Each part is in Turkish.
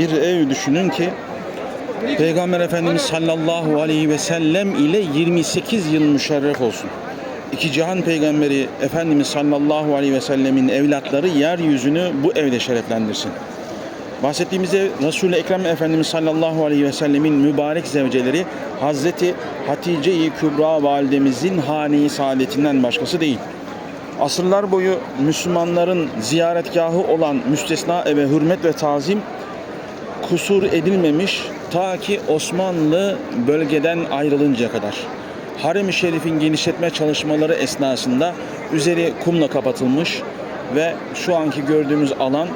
bir ev düşünün ki Peygamber Efendimiz sallallahu aleyhi ve sellem ile 28 yıl müşerref olsun. İki cihan peygamberi Efendimiz sallallahu aleyhi ve sellemin evlatları yeryüzünü bu evde şereflendirsin. Bahsettiğimiz ev Resul-i Ekrem Efendimiz sallallahu aleyhi ve sellemin mübarek zevceleri Hazreti Hatice-i Kübra validemizin hane-i saadetinden başkası değil. Asırlar boyu Müslümanların ziyaretgahı olan müstesna eve hürmet ve tazim kusur edilmemiş ta ki Osmanlı bölgeden ayrılıncaya kadar. Harem-i Şerif'in genişletme çalışmaları esnasında üzeri kumla kapatılmış ve şu anki gördüğümüz alan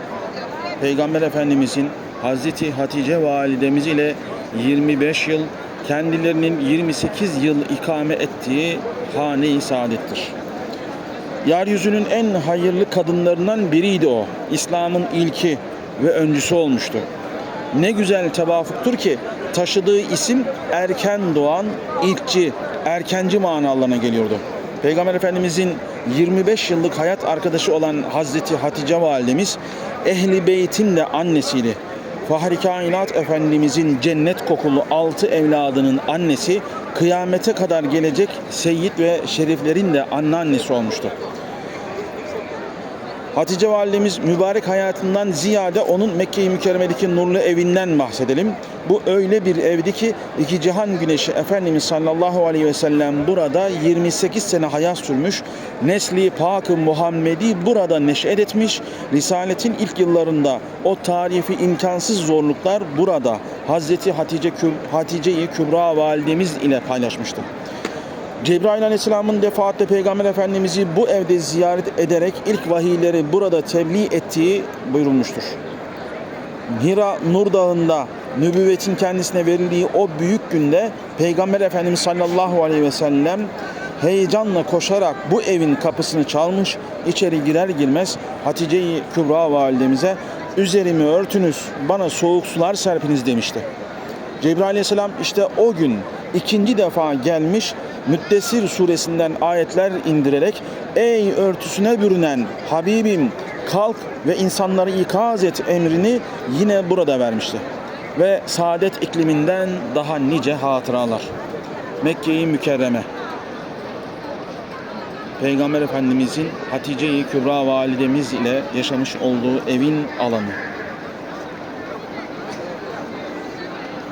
Peygamber Efendimizin Hazreti Hatice validemiz ile 25 yıl kendilerinin 28 yıl ikame ettiği hane-i saadettir. Yeryüzünün en hayırlı kadınlarından biriydi o. İslam'ın ilki ve öncüsü olmuştu. Ne güzel tevafuktur ki taşıdığı isim erken doğan, ilkçi, erkenci manalarına geliyordu. Peygamber Efendimizin 25 yıllık hayat arkadaşı olan Hazreti Hatice validemiz Ehli Beyt'in de annesiydi. Fahri Kainat Efendimizin cennet kokulu altı evladının annesi kıyamete kadar gelecek seyyid ve şeriflerin de anneannesi olmuştu. Hatice validemiz mübarek hayatından ziyade onun Mekke-i Mükerreme'deki nurlu evinden bahsedelim. Bu öyle bir evdi ki iki cihan güneşi Efendimiz sallallahu aleyhi ve sellem burada 28 sene hayat sürmüş. Nesli Pak-ı Muhammedi burada neşet etmiş. Risaletin ilk yıllarında o tarifi imkansız zorluklar burada Hazreti Hatice Kü- Hatice-i Kübra validemiz ile paylaşmıştı. Cebrail Aleyhisselam'ın defaatle Peygamber Efendimiz'i bu evde ziyaret ederek ilk vahiyleri burada tebliğ ettiği buyurulmuştur. Hira Nur Dağı'nda nübüvvetin kendisine verildiği o büyük günde Peygamber Efendimiz sallallahu aleyhi ve sellem heyecanla koşarak bu evin kapısını çalmış, içeri girer girmez Hatice-i Kübra validemize üzerimi örtünüz, bana soğuk sular serpiniz demişti. Cebrail aleyhisselam işte o gün ikinci defa gelmiş Müddessir suresinden ayetler indirerek ey örtüsüne bürünen Habibim kalk ve insanları ikaz et emrini yine burada vermişti. Ve saadet ikliminden daha nice hatıralar. Mekke-i Mükerreme Peygamber Efendimizin Hatice-i Kübra validemiz ile yaşamış olduğu evin alanı.